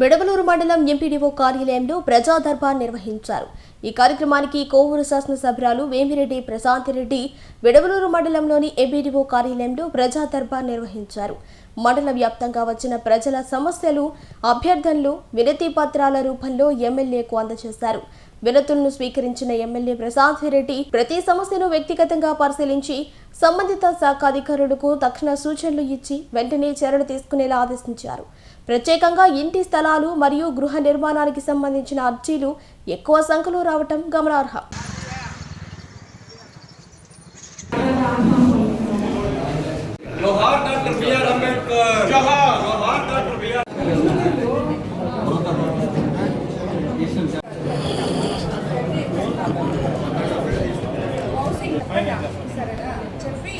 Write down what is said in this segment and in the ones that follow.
బిడవలూరు మండలం ఎంపీడీఓ కార్యాలయంలో ప్రజా దర్బార్ నిర్వహించారు. ఈ కార్యక్రమానికి కోవూరు శాసనసభ్యురాలు వేమిరెడ్డి ప్రశాంతిరెడ్డి బిడవలూరు మండలంలోని ఎంపీడీఓ కార్యాలయంలో ప్రజా దర్బార్ నిర్వహించారు. మండల వ్యాప్తంగా వచ్చిన ప్రజల సమస్యలు అభ్యర్థనలు వినతి పత్రాల రూపంలో ఎమ్మెల్యేకు అందజేశారు. వినతులను స్వీకరించిన ఎమ్మెల్యే ప్రశాంతిరెడ్డి ప్రతి సమస్యను వ్యక్తిగతంగా పరిశీలించి సంబంధిత శాఖ అధికారులకు తక్షణ సూచనలు ఇచ్చి వెంటనే చర్యలు తీసుకునేలా ఆదేశించారు. ప్రత్యేకంగా ఇంటి స్థలాలు మరియు గృహ నిర్మాణానికి సంబంధించిన అర్జీలు ఎక్కువ సంఖ్యలో రావటం గమనార్హం. సరేనా చెప్పి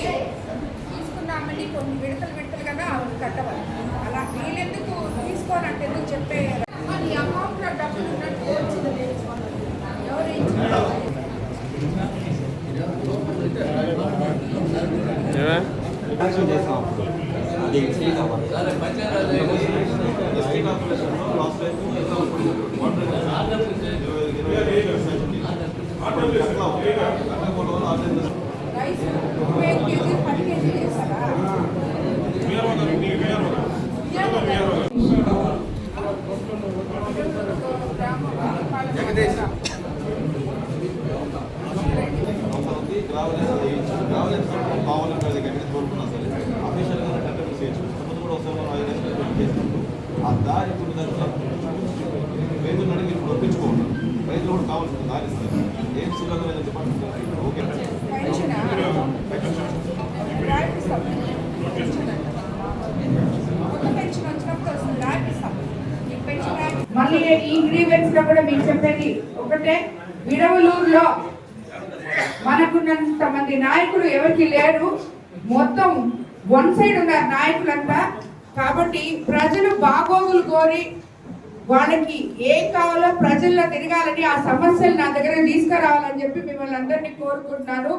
తీసుకున్నామని కొన్ని విడతలు విడతలు కదా కట్టవాలి. అలా వీళ్ళెందుకు తీసుకోనంటే ఎందుకు చెప్పే ఈ అకౌంట్లో డబ్బులు ఉన్నట్టు వచ్చింది ఎవరు ఇచ్చారు? యాక్షన్ ఆ దారి ఇప్పుడు రైతులు అడిగి ఇప్పుడు ఒప్పించుకోండి రైతులు కూడా కావాల్సిన దారి ఇస్తారు ఏం సుఖంగా లేదని చెప్పండి ఓకే మళ్ళీ ఈ గ్రీవెన్స్లో కూడా మీరు చెప్పేది ఒకటే. విడవలూరులో మనకున్నంత మంది నాయకులు ఎవరికి లేరు. మొత్తం వన్ సైడ్ ఉన్నారు నాయకులంతా. కాబట్టి ప్రజలు బాగోగులు కోరి వాళ్ళకి ఏం కావాలో ప్రజల్లో తిరగాలని ఆ సమస్యలు నా దగ్గర తీసుకురావాలని చెప్పి మిమ్మల్ని అందరినీ కోరుకుంటున్నాను.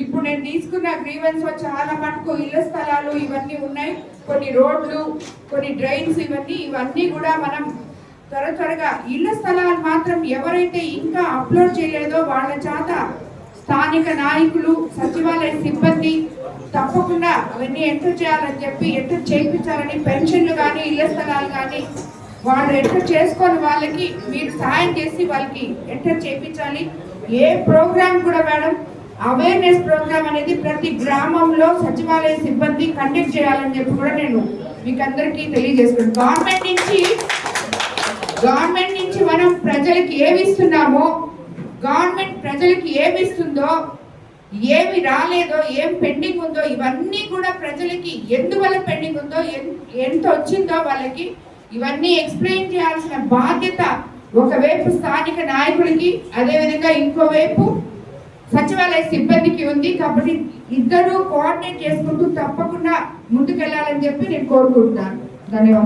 ఇప్పుడు నేను తీసుకున్న గ్రీవెన్స్ చాలా మటుకు ఇళ్ళ స్థలాలు ఇవన్నీ ఉన్నాయి. కొన్ని రోడ్లు కొన్ని డ్రైన్స్ ఇవన్నీ ఇవన్నీ కూడా మనం త్వర త్వరగా ఇళ్ళ స్థలాలు మాత్రం ఎవరైతే ఇంకా అప్లోడ్ చేయలేదో వాళ్ళ చేత స్థానిక నాయకులు సచివాలయ సిబ్బంది తప్పకుండా అవన్నీ ఎంటర్ చేయాలని చెప్పి ఎంటర్ చేయించాలని పెన్షన్లు కానీ ఇళ్ళ స్థలాలు కానీ వాళ్ళు ఎంటర్ చేసుకొని వాళ్ళకి మీరు సహాయం చేసి వాళ్ళకి ఎంటర్ చేయించాలి. ఏ ప్రోగ్రామ్ కూడా మేడం అవేర్నెస్ ప్రోగ్రామ్ అనేది ప్రతి గ్రామంలో సచివాలయ సిబ్బంది కండక్ట్ చేయాలని చెప్పి కూడా నేను మీకు అందరికీ తెలియజేస్తున్నాను. గవర్నమెంట్ నుంచి గవర్నమెంట్ నుంచి మనం ప్రజలకి ఏమి ఇస్తున్నామో గవర్నమెంట్ ప్రజలకి ఏమి ఇస్తుందో ఏమి రాలేదో ఏం పెండింగ్ ఉందో ఇవన్నీ కూడా ప్రజలకి ఎందువల్ల పెండింగ్ ఉందో ఎంత వచ్చిందో వాళ్ళకి ఇవన్నీ ఎక్స్ప్లెయిన్ చేయాల్సిన బాధ్యత ఒకవైపు స్థానిక నాయకుడికి అదేవిధంగా ఇంకోవైపు సచివాలయ సిబ్బందికి ఉంది. కాబట్టి ఇద్దరూ కోఆర్డినేట్ చేసుకుంటూ తప్పకుండా ముందుకెళ్ళాలని చెప్పి నేను కోరుకుంటున్నాను. ధన్యవాదాలు.